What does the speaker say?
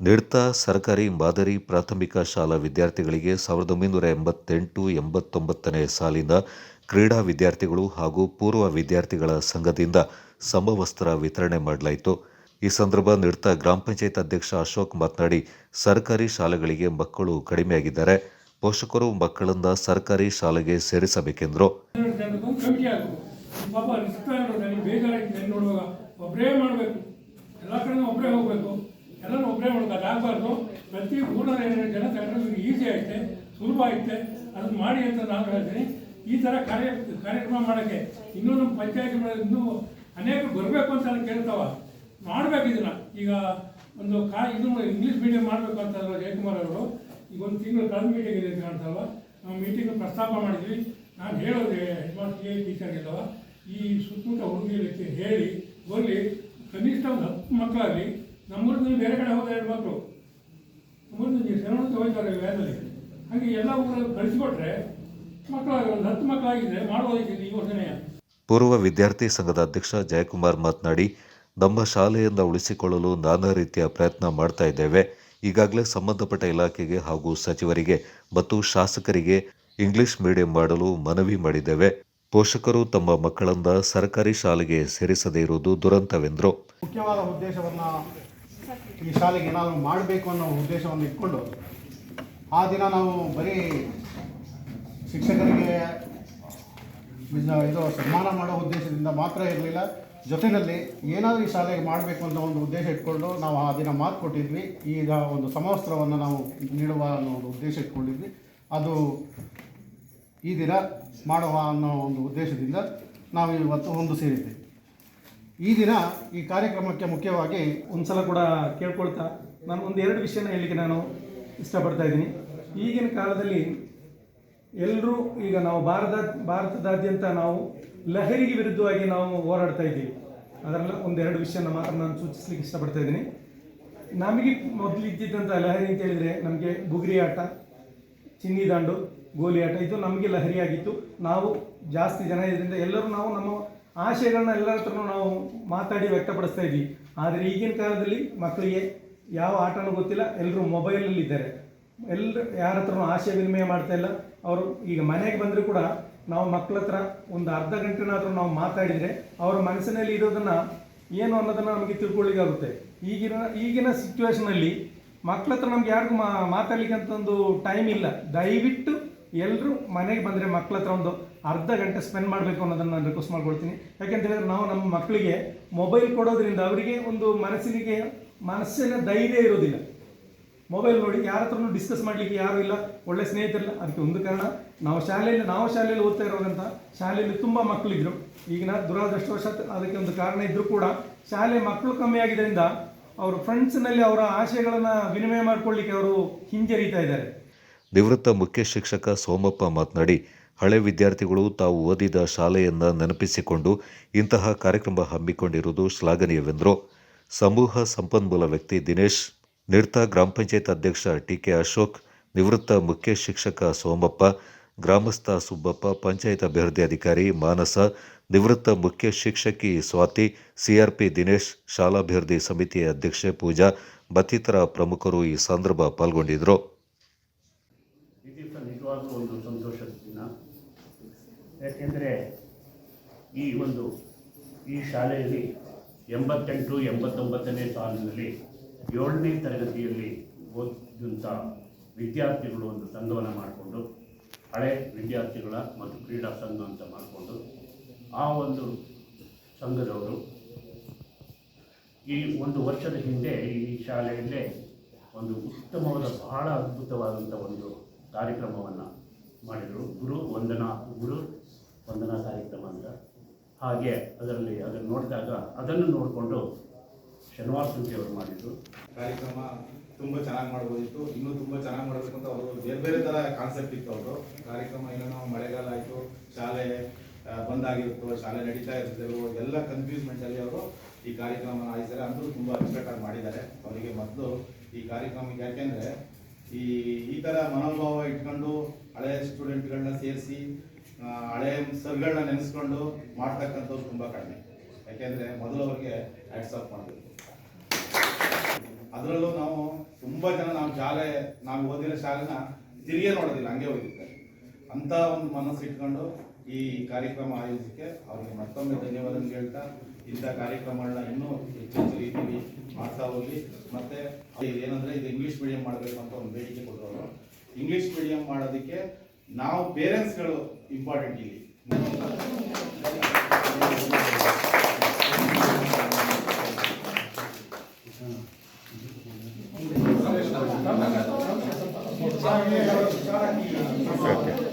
ನಿಡ್ತಾ ಸರ್ಕಾರಿ ಮಾದರಿ ಪ್ರಾಥಮಿಕ ಶಾಲಾ ವಿದ್ಯಾರ್ಥಿಗಳಿಗೆ ಸಾವಿರದ ಒಂಬೈನೂರ ಎಂಬತ್ತೆಂಟು ಎಂಬತ್ತೊಂಬತ್ತನೇ ಸಾಲಿನ ಕ್ರೀಡಾ ವಿದ್ಯಾರ್ಥಿಗಳು ಹಾಗೂ ಪೂರ್ವ ವಿದ್ಯಾರ್ಥಿಗಳ ಸಂಘದಿಂದ ಸಮವಸ್ತ್ರ ವಿತರಣೆ ಮಾಡಲಾಯಿತು. ಈ ಸಂದರ್ಭ ನಿಡ್ತಾ ಗ್ರಾಮ ಪಂಚಾಯತ್ ಅಧ್ಯಕ್ಷ ಅಶೋಕ್ ಮಾತನಾಡಿ, ಸರ್ಕಾರಿ ಶಾಲೆಗಳಿಗೆ ಮಕ್ಕಳು ಕಡಿಮೆಯಾಗಿದ್ದಾರೆ. ಪೋಷಕರು ಮಕ್ಕಳನ್ನ ಸರ್ಕಾರಿ ಶಾಲೆಗೆ ಸೇರಿಸಬೇಕೆಂದರು. ಒಬ್ಬರೇ ಕಮಿಟಿ ಆಗಬೇಕು ಪಾಪ ರಿಸ್ಕ್ ನನಗೆ ಬೇಜಾರಾಗಿದೆ ನೋಡುವಾಗ ಒಬ್ಬರೇ ಮಾಡಬೇಕು ಎಲ್ಲ ಕಡೆ ಒಬ್ಬರೇ ಹೋಗಬೇಕು ಎಲ್ಲರೂ ಒಬ್ಬರೇ ಮಾಡಬೇಕು ಅದಾಗಬಾರ್ದು ಪ್ರತಿ ಊರಲ್ಲಿ ಏನೇನು ಜನ ತಗೊಂಡ್ರೆ ಈಸಿ ಐತೆ ಸುಲಭ ಐತೆ ಅದನ್ನ ಮಾಡಿ ಅಂತ ನಾನು ಹೇಳ್ತೀನಿ. ಈ ಥರ ಕಾರ್ಯ ಕಾರ್ಯಕ್ರಮ ಮಾಡೋಕ್ಕೆ ಇನ್ನೂ ನಮ್ಮ ಪಂಚಾಯತ್ ಇನ್ನೂ ಅನೇಕ ಬರಬೇಕು ಅಂತ ಕೇಳ್ತಾವ. ಮಾಡಬೇಕು ಇದನ್ನ. ಈಗ ಒಂದು ಕಾ ಇದು ಇಂಗ್ಲೀಷ್ ಮೀಡಿಯಂ ಮಾಡಬೇಕು ಅಂತ ಜಯಕುಮಾರ್ ಅವರು. ಈಗ ಒಂದು ತಿಂಗಳು ಕಳೆದ ಮೀಟಿಂಗ್ ಇದೆ ಅಂತ ನಾವು ಮೀಟಿಂಗ್ ಪ್ರಸ್ತಾಪ ಮಾಡಿದ್ವಿ. ನಾನು ಹೇಳೋದು ಟೀಚರ್ ಇದ್ದಾವ ಈ ಸುತ್ತಮುತ್ತ ಹುಡುಗಿಯಲ್ಲಿ ಹೇಳಿ, ಬರಲಿ. ಕನಿಷ್ಠ ಒಂದು ಹತ್ತು ಮಕ್ಕಳಾಗಲಿ ನಮ್ಮೂರಿನಲ್ಲಿ ಬೇರೆ ಕಡೆ ಹೋದ ಎರಡು ನೀವು ಶರಣಂತ ಹೋಗ್ತಾರೆ ವ್ಯಾನಲ್ಲಿ ಹಾಗೆ ಎಲ್ಲ ಊರಲ್ಲಿ ಕಳಿಸಿಕೊಟ್ರೆ ಮಕ್ಕಳಾಗ ಒಂದು ಹತ್ತು ಮಕ್ಕಳಾಗಿದ್ದರೆ ಮಾಡ್ಬೋದಿತ್ತು ಈ ಯೋಜನೆಯ ಪೂರ್ವ ವಿದ್ಯಾರ್ಥಿ ಸಂಘದ ಅಧ್ಯಕ್ಷ ಜಯಕುಮಾರ್ ಮಾತನಾಡಿ ನಮ್ಮ ಶಾಲೆಯಿಂದ ಉಳಿಸಿಕೊಳ್ಳಲು ನಾನಾ ರೀತಿಯ ಪ್ರಯತ್ನ ಮಾಡ್ತಾ ಇದ್ದೇವೆ. ಈಗಾಗಲೇ ಸಂಬಂಧಪಟ್ಟ ಇಲಾಖೆಗೆ ಹಾಗೂ ಸಚಿವರಿಗೆ ಮತ್ತು ಶಾಸಕರಿಗೆ ಇಂಗ್ಲಿಷ್ ಮೀಡಿಯಂ ಮಾಡಲು ಮನವಿ ಮಾಡಿದ್ದೇವೆ. ಪೋಷಕರು ತಮ್ಮ ಮಕ್ಕಳನ್ನ ಸರ್ಕಾರಿ ಶಾಲೆಗೆ ಸೇರಿಸದೇ ಇರುವುದು ದುರಂತವೆಂದರು. ಮುಖ್ಯವಾದ ಉದ್ದೇಶವನ್ನು ಈ ಶಾಲೆಗೆ ಏನಾದರೂ ಮಾಡಬೇಕು ಅನ್ನೋ ಉದ್ದೇಶವನ್ನು ಇಟ್ಕೊಂಡು ಆ ದಿನ ನಾವು ಬರೀ ಶಿಕ್ಷಕರಿಗೆ ಇದು- ಸನ್ಮಾನ ಮಾಡೋ ಉದ್ದೇಶದಿಂದ ಮಾತ್ರ ಇರಲಿಲ್ಲ. ಜೊತೆಯಲ್ಲಿ ಏನಾದರೂ ಈ ಶಾಲೆಗೆ ಮಾಡಬೇಕು ಅಂತ ಒಂದು ಉದ್ದೇಶ ಇಟ್ಕೊಂಡು ನಾವು ಆ ದಿನ ಮಾತು ಕೊಟ್ಟಿದ್ವಿ ಈಗ ಒಂದು ಸಮವಸ್ತ್ರವನ್ನು ನಾವು ನೀಡುವ ಅನ್ನೋ ಒಂದು ಉದ್ದೇಶ ಇಟ್ಕೊಂಡಿದ್ವಿ. ಅದು ಈ ದಿನ ಮಾಡುವ ಅನ್ನೋ ಒಂದು ಉದ್ದೇಶದಿಂದ ನಾವು ಇವತ್ತು ಒಂದು ಸೇರಿದ್ವಿ. ಈ ದಿನ ಈ ಕಾರ್ಯಕ್ರಮಕ್ಕೆ ಮುಖ್ಯವಾಗಿ ಒಂದ್ಸಲ ಕೂಡ ಕೇಳ್ಕೊಳ್ತಾ ನಾನು ಒಂದು ಎರಡು ವಿಷಯನ ಹೇಳಲಿಕ್ಕೆ ನಾನು ಇಷ್ಟಪಡ್ತಾ ಇದ್ದೀನಿ. ಈಗಿನ ಕಾಲದಲ್ಲಿ ಎಲ್ಲರೂ ಈಗ ನಾವು ಭಾರತ, ಭಾರತದಾದ್ಯಂತ ನಾವು ಲಹರಿಗೆ ವಿರುದ್ಧವಾಗಿ ನಾವು ಹೋರಾಡ್ತಾ ಇದ್ದೀವಿ. ಅದರಲ್ಲ ಒಂದೆರಡು ವಿಷಯನ ಮಾತ್ರ ನಾನು ಸೂಚಿಸ್ಲಿಕ್ಕೆ ಇಷ್ಟಪಡ್ತಾ ಇದ್ದೀನಿ. ನಮಗೆ ಮೊದಲು ಇದ್ದಿದ್ದಂಥ ಲಹರಿ ಅಂತ ಹೇಳಿದರೆ ನಮಗೆ ಬುಗುರಿ ಆಟ, ಚಿನ್ನಿ ದಾಂಡು, ಗೋಲಿ ಆಟ, ಇದು ನಮಗೆ ಲಹರಿಯಾಗಿತ್ತು. ನಾವು ಜಾಸ್ತಿ ಜನ ಇದರಿಂದ ಎಲ್ಲರೂ ನಾವು ನಮ್ಮ ಆಶಯಗಳನ್ನ ಎಲ್ಲರ ಹತ್ರನೂ ನಾವು ಮಾತಾಡಿ ವ್ಯಕ್ತಪಡಿಸ್ತಾ ಇದ್ವಿ. ಆದರೆ ಈಗಿನ ಕಾಲದಲ್ಲಿ ಮಕ್ಕಳಿಗೆ ಯಾವ ಆಟನೂ ಗೊತ್ತಿಲ್ಲ. ಎಲ್ಲರೂ ಮೊಬೈಲಲ್ಲಿ ಇದ್ದಾರೆ ಎಲ್ಲರೂ ಯಾರ ಹತ್ರನೂ ಆಶಯ ವಿನಿಮಯ ಮಾಡ್ತಾ ಇಲ್ಲ. ಅವರು ಈಗ ಮನೆಗೆ ಬಂದರೂ ಕೂಡ ನಾವು ಮಕ್ಕಳ ಹತ್ರ ಒಂದು ಅರ್ಧ ಗಂಟೆನಾದರೂ ನಾವು ಮಾತಾಡಿದರೆ ಅವರ ಮನಸ್ಸಿನಲ್ಲಿ ಇರೋದನ್ನು ಏನು ಅನ್ನೋದನ್ನು ನಮಗೆ ತಿಳ್ಕೊಳ್ಳಿಕ್ಕಾಗುತ್ತೆ ಈಗಿನ ಈಗಿನ ಸಿಚುವೇಶನಲ್ಲಿ ಮಕ್ಕಳ ಹತ್ರ ನಮ್ಗೆ ಯಾರಿಗೂ ಮಾತಾಡ್ಲಿಕ್ಕೆ ಅಂತ ಒಂದು ಟೈಮ್ ಇಲ್ಲ. ದಯವಿಟ್ಟು ಎಲ್ಲರೂ ಮನೆಗೆ ಬಂದರೆ ಮಕ್ಕಳ ಹತ್ರ ಒಂದು ಅರ್ಧ ಗಂಟೆ ಸ್ಪೆಂಡ್ ಮಾಡಬೇಕು ಅನ್ನೋದನ್ನು ನಾನು ರಿಕ್ವೆಸ್ಟ್ ಮಾಡ್ಕೊಳ್ತೀನಿ. ಯಾಕೆಂತ ಹೇಳಿದ್ರೆ ನಾವು ನಮ್ಮ ಮಕ್ಕಳಿಗೆ ಮೊಬೈಲ್ ಕೊಡೋದ್ರಿಂದ ಅವರಿಗೆ ಒಂದು ಮನಸ್ಸಿಗೆ, ಮನಸ್ಸಿನ ಧೈರ್ಯ ಇರೋದಿಲ್ಲ. ಮೊಬೈಲ್ ನೋಡಿ ಯಾರ ಹತ್ರನೂ ಡಿಸ್ಕಸ್ ಮಾಡಲಿಕ್ಕೆ ಯಾರು ಇಲ್ಲ, ಒಳ್ಳೆ ಸ್ನೇಹಿತರಿಲ್ಲ ಅದಕ್ಕೆ ಒಂದು ಕಾರಣ, ನಾವು ಶಾಲೆಯಲ್ಲಿ ನಾವು ಶಾಲೆಯಲ್ಲಿ ಓದ್ತಾ ಇರೋದಂತ ಶಾಲೆಯಲ್ಲಿ ತುಂಬ ಮಕ್ಕಳಿದ್ರು. ಈಗಿನ ದುರಾದೃಷ್ಟವಶಾತ್ ಅದಕ್ಕೆ ಒಂದು ಕಾರಣ ಇದ್ದರೂ ಕೂಡ ಶಾಲೆ ಮಕ್ಕಳು ಕಮ್ಮಿ ಆಗಿದ್ದರಿಂದ ಅವರು ಫ್ರೆಂಡ್ಸ್ನಲ್ಲಿ ಅವರ ಆಶಯಗಳನ್ನು ವಿನಿಮಯ ಮಾಡ್ಕೊಳ್ಳಿಕ್ಕೆ ಅವರು ಹಿಂಜರಿತಾ ಇದ್ದಾರೆ. ನಿವೃತ್ತ ಮುಖ್ಯ ಶಿಕ್ಷಕ ಸೋಮಪ್ಪ ಮಾತನಾಡಿ ಹಳೆ ವಿದ್ಯಾರ್ಥಿಗಳು ತಾವು ಓದಿದ ಶಾಲೆಯನ್ನು ನೆನಪಿಸಿಕೊಂಡು ಇಂತಹ ಕಾರ್ಯಕ್ರಮ ಹಮ್ಮಿಕೊಂಡಿರುವುದು ಶ್ಲಾಘನೀಯವೆಂದರು. ಸಮೂಹ ಸಂಪನ್ಮೂಲ ವ್ಯಕ್ತಿ ದಿನೇಶ್ ನಿಡ್ತಾ ಗ್ರಾಮ ಪಂಚಾಯತ್ ಅಧ್ಯಕ್ಷ ಟಿಕೆ ಅಶೋಕ್, ನಿವೃತ್ತ ಮುಖ್ಯ ಶಿಕ್ಷಕ ಸೋಮಪ್ಪ, ಗ್ರಾಮಸ್ಥ ಸುಬ್ಬಪ್ಪ, ಪಂಚಾಯತ್ ಅಭಿವೃದ್ಧಿ ಅಧಿಕಾರಿ ಮಾನಸ, ನಿವೃತ್ತ ಮುಖ್ಯ ಶಿಕ್ಷಕಿ ಸ್ವಾತಿ, ಸಿಆರ್ಪಿ ದಿನೇಶ್, ಶಾಲಾಭಿವೃದ್ಧಿ ಸಮಿತಿಯ ಅಧ್ಯಕ್ಷೆ ಪೂಜಾ, ಮತ್ತಿತರ ಪ್ರಮುಖರು ಈ ಸಂದರ್ಭ ಪಾಲ್ಗೊಂಡಿದ್ದರು ಈ ದಿವಸ ನಿಜವಾಗ್ಲೂ ಒಂದು ಸಂತೋಷದ ದಿನ ಯಾಕೆಂದರೆ ಈ ಒಂದು, ಈ ಶಾಲೆಯಲ್ಲಿ ಎಂಬತ್ತೆಂಟು, ಎಂಬತ್ತೊಂಬತ್ತನೇ ಸಾಲಿನಲ್ಲಿ ಏಳನೇ ತರಗತಿಯಲ್ಲಿ ಓದಿದಂಥ ವಿದ್ಯಾರ್ಥಿಗಳು ಒಂದು ಸಂಘವನ್ನು ಮಾಡಿಕೊಂಡು, ಹಳೆ ವಿದ್ಯಾರ್ಥಿಗಳ ಮತ್ತು ಕ್ರೀಡಾ ಸಂಘ ಅಂತ ಮಾಡಿಕೊಂಡು ಆ ಒಂದು ಸಂಘದವರು ಈ ಒಂದು ವರ್ಷದ ಹಿಂದೆ ಈ ಶಾಲೆಯಲ್ಲೇ ಒಂದು ಉತ್ತಮವಾದ, ಬಹಳ ಅದ್ಭುತವಾದಂಥ ಒಂದು ಕಾರ್ಯಕ್ರಮವನ್ನು ಮಾಡಿದರು. ಗುರು ವಂದನಾ, ಗುರು ವಂದನಾ ಕಾರ್ಯಕ್ರಮ ಅಂತ. ಹಾಗೆ ಅದರಲ್ಲಿ ಅದನ್ನು ನೋಡಿದಾಗ ಅದನ್ನು ನೋಡಿಕೊಂಡು ಶನಿವಾರ ಅವರು ಮಾಡಿದ್ರು. ಕಾರ್ಯಕ್ರಮ ತುಂಬ ಚೆನ್ನಾಗಿ ಮಾಡ್ಬೋದಿತ್ತು. ಇನ್ನೂ ತುಂಬ ಚೆನ್ನಾಗಿ ಮಾಡಬೇಕು ಅವರು ಬೇರೆ ಬೇರೆ ಥರ ಕಾನ್ಸೆಪ್ಟ್ ಇತ್ತು ಅವರು ಕಾರ್ಯಕ್ರಮ ಏನೋ ಮಳೆಗಾಲ ಆಯಿತು, ಶಾಲೆ ಬಂದಾಗಿತ್ತು ಶಾಲೆ ನಡೀತಾ ಇರ್ತಿದ್ರು ಎಲ್ಲ ಕನ್ಫ್ಯೂಸ್ಮೆಂಟಲ್ಲಿ ಅವರು ಈ ಕಾರ್ಯಕ್ರಮ ಆಯ್ತಾರೆ ಅಂದರೂ ತುಂಬ ಅಚ್ಚುಕಟ್ಟಾಗಿ ಮಾಡಿದ್ದಾರೆ. ಅವರಿಗೆ ಮೊದಲು ಈ ಕಾರ್ಯಕ್ರಮಕ್ಕೆ ಯಾಕೆಂದರೆ ಈ ಈ ಥರ ಮನೋಭಾವ ಇಟ್ಕೊಂಡು ಹಳೆಯ ಸ್ಟೂಡೆಂಟ್ಗಳನ್ನ ಸೇರಿಸಿ ಹಳೆಯ ಸರ್ಗಳನ್ನ ನೆನೆಸ್ಕೊಂಡು ಮಾಡ್ತಕ್ಕಂಥವ್ರು ತುಂಬ ಕಡಿಮೆ. ಯಾಕೆಂದರೆ ಮೊದಲು ಅವ್ರಿಗೆ ಆಕ್ಸೆಪ್ಟ್ ಮಾಡಬೇಕು ಅದರಲ್ಲೂ ನಾವು ತುಂಬ ಜನ ನಾವು ಶಾಲೆ, ನಾವು ಓದಿರೋ ಶಾಲೆನ ತಿರುಗೇ ನೋಡೋದಿಲ್ಲ, ಹಂಗೆ ಹೋಗಿದ್ದೆ ಅಂತ ಒಂದು ಮನಸ್ಸು ಇಟ್ಕೊಂಡು ಈ ಕಾರ್ಯಕ್ರಮ ಆಯೋಜಿಸಕ್ಕೆ ಅವ್ರಿಗೆ ಮತ್ತೊಮ್ಮೆ ಧನ್ಯವಾದ ಹೇಳ್ತಾ, ಇಂಥ ಕಾರ್ಯಕ್ರಮಗಳನ್ನ ಇನ್ನೂ ಹೆಚ್ಚು ರೀತಿಯಲ್ಲಿ ಮಾಡ್ತಾ ಹೋಗಿ, ಮತ್ತೆ ಏನಂದ್ರೆ ಇದು ಇಂಗ್ಲಿಷ್ ಮೀಡಿಯಂ ಮಾಡಬೇಕು ಅಂತ ಒಂದು ಬೇಡಿಕೆ ಕೊಟ್ಟವರು. ಇಂಗ್ಲಿಷ್ ಮೀಡಿಯಂ ಮಾಡೋದಕ್ಕೆ ನಾವು ಪೇರೆಂಟ್ಸ್ಗಳು ಇಂಪಾರ್ಟೆಂಟ್ ಇಲ್ಲಿ ಓಕೆ